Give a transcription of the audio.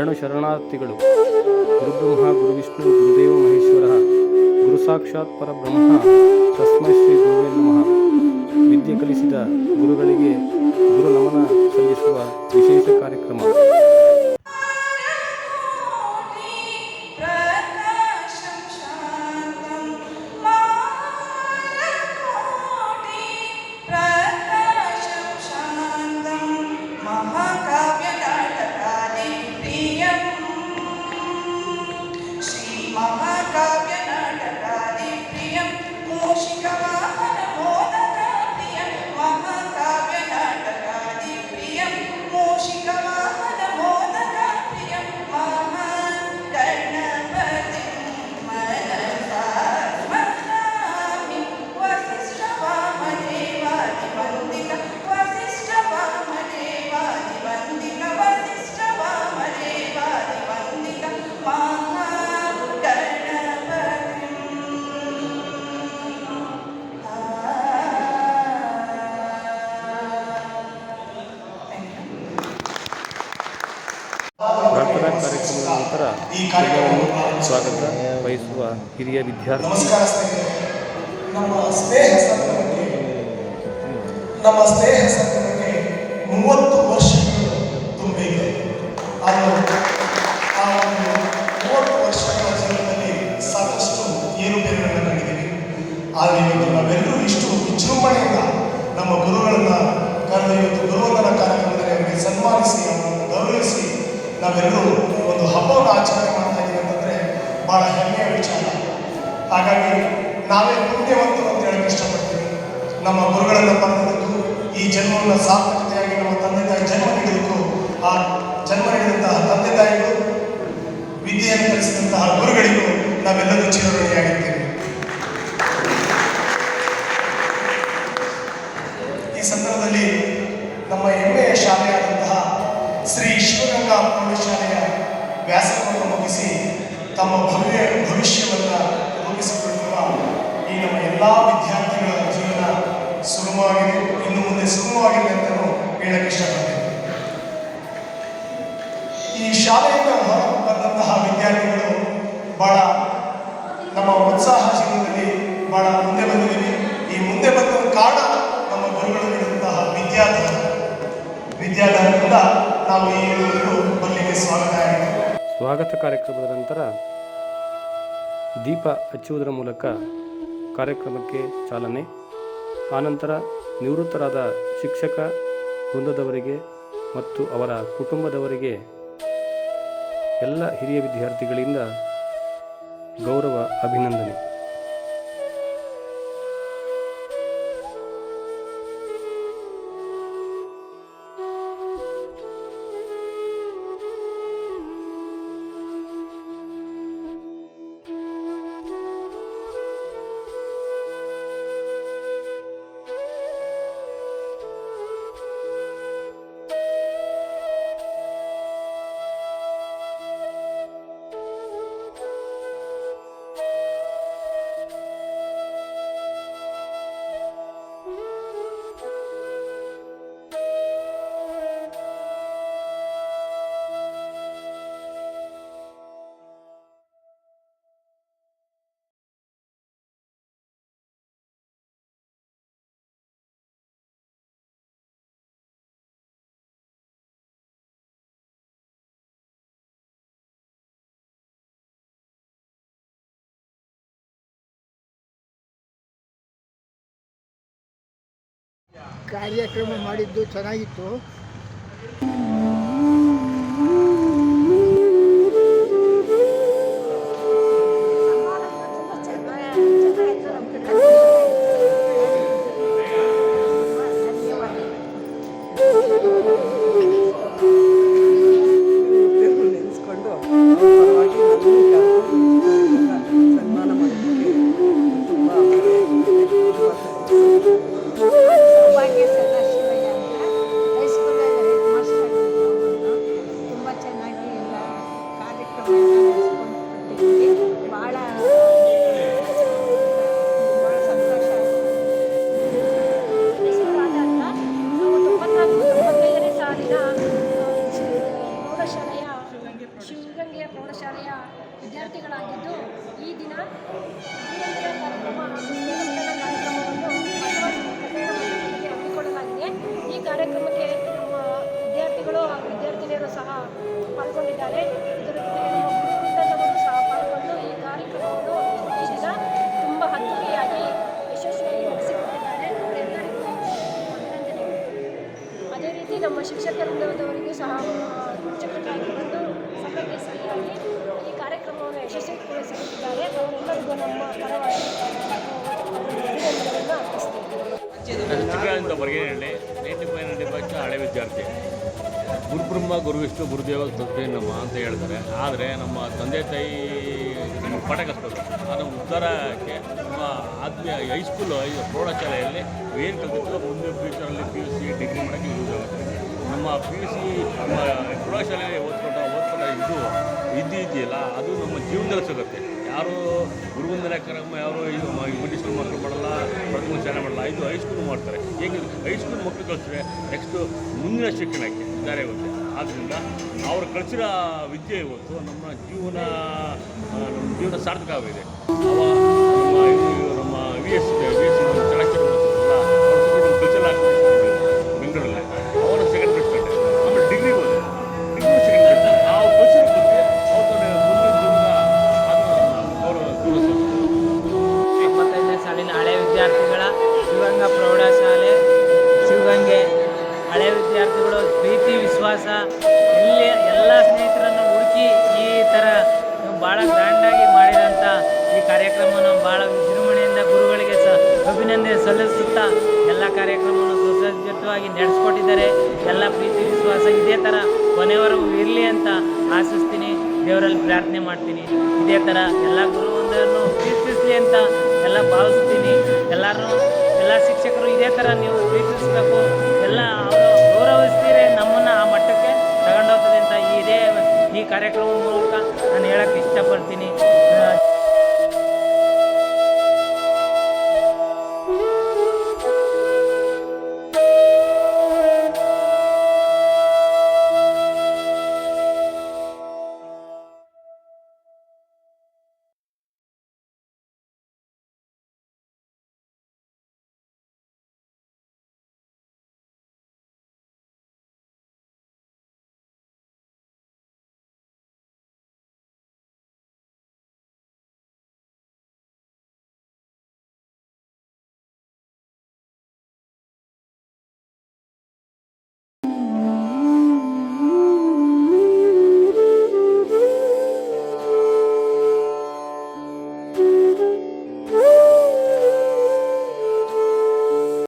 ಶರಣು ಶರಣಾರ್ಥಿಗಳು. ಗುರುಬ್ರಹ್ಮ, ಗುರುವಿಷ್ಣು, ಗುರುದೇವ ಮಹೇಶ್ವರ ಗುರು ಸಾಕ್ಷಾತ್ ಪರಬ್ರಹ್ಮ, ತಸ್ಮೈ ಶ್ರೀ ಗುರುವೇ ನಮಃ. ವಿದ್ಯೆ ಕಲಿಸಿದ ಗುರುಗಳಿಗೆ ಗುರು ನಮನ ಸಲ್ಲಿಸುವ ವಿಶೇಷ ಕಾರ್ಯಕ್ರಮ. ನಂತರ ಕಾರ್ಯಕ್ರಮವನ್ನು ಸ್ವಾಗತ. ಬಯಸುವ ಹಿರಿಯ ವಿದ್ಯಾರ್ಥಿ. ನಮಸ್ಕಾರ ನಮ್ಮ ಸ್ನೇಹ ಸಂಗಮಕ್ಕೆ ನಮ್ಮ ಸ್ನೇಹ ಸಂಗಮಕ್ಕೆ ಮೂವತ್ತು ವರ್ಷಗಳು ತುಂಬಿದೆ. ಅದು ಆ ಒಂದು ಮೂವತ್ತು ವರ್ಷಗಳ ಜೀವನದಲ್ಲಿ ಸಾಕಷ್ಟು ಏರುಪೇರುಗಳನ್ನು ಕಂಡಿದ್ದೀವಿ. ಆದರೆ ಇವತ್ತು ನಾವೆಲ್ಲರೂ ಇಷ್ಟು ವಿಜೃಂಭಣೆಯಿಂದ ನಮ್ಮ ಗುರುಗಳನ್ನು ಕರೆದು ಇವತ್ತು ಗುರುವಂದನ ಕಾರ್ಯಕ್ರಮದಲ್ಲಿ ಅವರಿಗೆ ಸನ್ಮಾನಿಸಿ ಅವರನ್ನು ಗೌರವಿಸಿ ನಾವೆಲ್ಲರೂ ಒಂದು ಹಬ್ಬವನ್ನು ಆಚರಣೆ ಮಾಡ್ತಾ ಇದ್ದೀವಿ ಅಂತಂದರೆ ಭಾಳ ಹೆಮ್ಮೆಯ ವಿಚಾರ. ಹಾಗಾಗಿ ನಾವೇ ಪುಣ್ಯವಂತರು ಅಂತ ಹೇಳಕ್ಕೆ ಇಷ್ಟಪಡ್ತೀವಿ ನಮ್ಮ ಗುರುಗಳನ್ನು ಪಡೆದದಕ್ಕೂ ಈ ಜನ್ಮವನ್ನು ಸಾರ್ಥಕತೆಯಾಗಿ ನಮ್ಮ ತಂದೆ ತಾಯಿ ಜನ್ಮ ಆ ಜನ್ಮ ನೀಡಿದಂತಹ ತಂದೆ ತಾಯಿಗಳು ವಿದ್ಯೆಯನ್ನು ಕಲಿಸಿದಂತಹ ಗುರುಗಳಿಗೂ ನಾವೆಲ್ಲರೂ ಚಿರಋಣಿಯಾಗಿರ್ತೇವೆ ಈ ಸಂದರ್ಭದಲ್ಲಿ ನಮ್ಮ ಹೆಮ್ಮೆಯ ಶಾಲೆಯಾದಂತಹ ಶ್ರೀ ಶಿವಗಂಗಾ ಪ್ರೌಢಶಾಲೆಯ ವ್ಯಾಸಂಗವನ್ನು ಮುಗಿಸಿ ತಮ್ಮ ಭವ್ಯ ಭವಿಷ್ಯವನ್ನು ರೂಪಿಸಿಕೊಳ್ಳುವ ಈ ನಮ್ಮ ಎಲ್ಲ ವಿದ್ಯಾರ್ಥಿಗಳ ಜೀವನ ಸುಗಮವಾಗಿದೆ. ಇನ್ನು ಮುಂದೆ ಸುಗಮವಾಗಿದೆ ಅಂತ ಹೇಳಕ್ಕೆ ಇಷ್ಟಪಡ್ತೇನೆ. ಈ ಶಾಲೆಯಿಂದ ಹೊರ ಬಂದಂತಹ ವಿದ್ಯಾರ್ಥಿಗಳು ಬಹಳ ನಮ್ಮ ಉತ್ಸಾಹ ಜೀವನದಲ್ಲಿ ಬಹಳ ಮುಂದೆ ಬಂದಿದ್ದೀವಿ. ಈ ಮುಂದೆ ಬಂದ ಕಾರಣ ನಮ್ಮ ಗುರುಗಳು ನೀಡಿದಂತಹ ವಿದ್ಯಾದಾನ ವಿದ್ಯಾದಾನದಿಂದ ಸ್ವಾಗತ ಸ್ವಾಗತ ಕಾರ್ಯಕ್ರಮದ ನಂತರ ದೀಪ ಹಚ್ಚುವುದರ ಮೂಲಕ ಕಾರ್ಯಕ್ರಮಕ್ಕೆ ಚಾಲನೆ. ಆನಂತರ ನಿವೃತ್ತರಾದ ಶಿಕ್ಷಕ ವೃಂದದವರಿಗೆ ಮತ್ತು ಅವರ ಕುಟುಂಬದವರಿಗೆ ಎಲ್ಲ ಹಿರಿಯ ವಿದ್ಯಾರ್ಥಿಗಳಿಂದ ಗೌರವ ಅಭಿನಂದನೆ. ಕಾರ್ಯಕ್ರಮ ಮಾಡಿದ್ದು ಚೆನ್ನಾಗಿತ್ತು. ವಿದ್ಯಾರ್ಥಿಗಳಾಗಿದ್ದು, ಈ ದಿನ ಕಾರ್ಯಕ್ರಮ ಕಾರ್ಯಕ್ರಮವನ್ನು ಹಮ್ಮಿಕೊಳ್ಳಲಾಗಿದೆ. ಈ ಕಾರ್ಯಕ್ರಮಕ್ಕೆ ನಮ್ಮ ವಿದ್ಯಾರ್ಥಿಗಳು ಹಾಗೂ ವಿದ್ಯಾರ್ಥಿನಿಯರು ಸಹ ಪಾಲ್ಗೊಂಡಿದ್ದಾರೆ. ಇದರ ಕಾರ್ಯಕ್ರಮವನ್ನು ಯಶಸ್ವಿಗೊಳಿಸುತ್ತಿದ್ದಾರೆ ಅವರೆಲ್ಲರಿಗೂ ನಮ್ಮ ಪರವಾಗಿ ಅಭಿನಂದನೆಗಳನ್ನು ಅರ್ಪಿಸ್ತೇವೆ ನಾನು ಚಿಕ್ಕದಿಂದ Horagenahalli ninety five ninety five ಹಳೆ ವಿದ್ಯಾರ್ಥಿ. ಗುರುಬ್ರಹ್ಮ ಗುರುವಿಷ್ಣು ಗುರುದೇವ ತಂದೆ ನಮ್ಮ ಅಂತ ಹೇಳ್ತಾರೆ. ಆದರೆ ನಮ್ಮ ತಂದೆ ತಾಯಿ ನಮ್ಮ ಪಾಠ ಅದನ್ನು ಉದ್ಧಾರಕ್ಕೆ ನಮ್ಮ ಆತ್ಮೀಯ ಹೈಸ್ಕೂಲು ಪ್ರೌಢಶಾಲೆಯಲ್ಲಿ ಏನು ಕಲಿತು ಮುಂದೆ ಫ್ಯೂಚರಲ್ಲಿ ಪಿ ಯು ಸಿ ಡಿಗ್ರಿ ಮಾಡೋಕ್ಕೆ ಯೂಸ್ ಆಗುತ್ತೆ. ನಮ್ಮ ಪಿ ಯು ಸಿ ನಮ್ಮ ಪ್ರೌಢಶಾಲೆಯಲ್ಲಿ ಓದ್ಕೊಂಡ ಓದ್ಕೊಂಡ ಇದು ಇದ್ದು ಇದೆಯಲ್ಲ ಅದು ನಮ್ಮ ಜೀವನದಲ್ಲಿ ಸಿಗುತ್ತೆ. ಯಾರು ಗುರುವಂದನೆ ಕಾರ್ಯಕ್ರಮ ಯಾರು ಇದು ಸ್ಕೂಲ್ ಮಕ್ಕಳು ಮಾಡಲ್ಲ, ಪ್ರಥಮ ಶಾಲೆ ಮಾಡಲ್ಲ, ಇದು ಹೈಸ್ಕೂಲ್ ಮಾಡ್ತಾರೆ. ಹೇಗೆ ಹೈಸ್ಕೂಲ್ ಮಕ್ಕಳು ಕಳಿಸಿದ್ರೆ ನೆಕ್ಸ್ಟು ಮುಂದಿನ ಶಿಕ್ಷಣಕ್ಕೆ ದಾರಿ ಹೋಗುತ್ತೆ ಆದ್ದರಿಂದ ಅವರು ಕಳಿಸಿರೋ ವಿದ್ಯೆ ಇವತ್ತು ನಮ್ಮ ಜೀವನ ನಮ್ಮ ಜೀವನ ಸಾರ್ಥಕವಾಗಿದೆ. ನಮ್ಮ ವಿ ಎಸ್ ಪ್ರೀತಿ ವಿಶ್ವಾಸ ಇಲ್ಲಿ ಎಲ್ಲ ಸ್ನೇಹಿತರನ್ನು ಹುಡುಕಿ ಈ ಥರ ಭಾಳ ಗ್ರ್ಯಾಂಡಾಗಿ ಮಾಡಿದಂಥ ಈ ಕಾರ್ಯಕ್ರಮವನ್ನು ಭಾಳ ವಿಜೃಂಭಣೆಯಿಂದ ಗುರುಗಳಿಗೆ ಸ ಅಭಿನಂದನೆ ಸಲ್ಲಿಸುತ್ತಾ ಎಲ್ಲ ಕಾರ್ಯಕ್ರಮವನ್ನು ಸುಸಜ್ಜಿತವಾಗಿ ನಡೆಸ್ಕೊಟ್ಟಿದ್ದಾರೆ. ಎಲ್ಲ ಪ್ರೀತಿ, ವಿಶ್ವಾಸ ಇದೇ ಥರ ಕೊನೆವರೆಗೂ ಇರಲಿ ಅಂತ ಆಶಿಸ್ತೀನಿ. ದೇವರಲ್ಲಿ ಪ್ರಾರ್ಥನೆ ಮಾಡ್ತೀನಿ. ಇದೇ ಥರ ಎಲ್ಲ ಗುರುವೊಂದನ್ನು ಪ್ರೀತಿಸಲಿ ಅಂತ ಎಲ್ಲ ಭಾವಿಸ್ತೀನಿ. ಎಲ್ಲರೂ ಎಲ್ಲ ಶಿಕ್ಷಕರು ಇದೇ ಥರ ನೀವು ಪ್ರೀತಿಸಬೇಕು. ಈ ಕಾರ್ಯಕ್ರಮ ಮೂಲಕ ನಾನು ಹೇಳಕ್ ಇಷ್ಟಪಡ್ತೀನಿ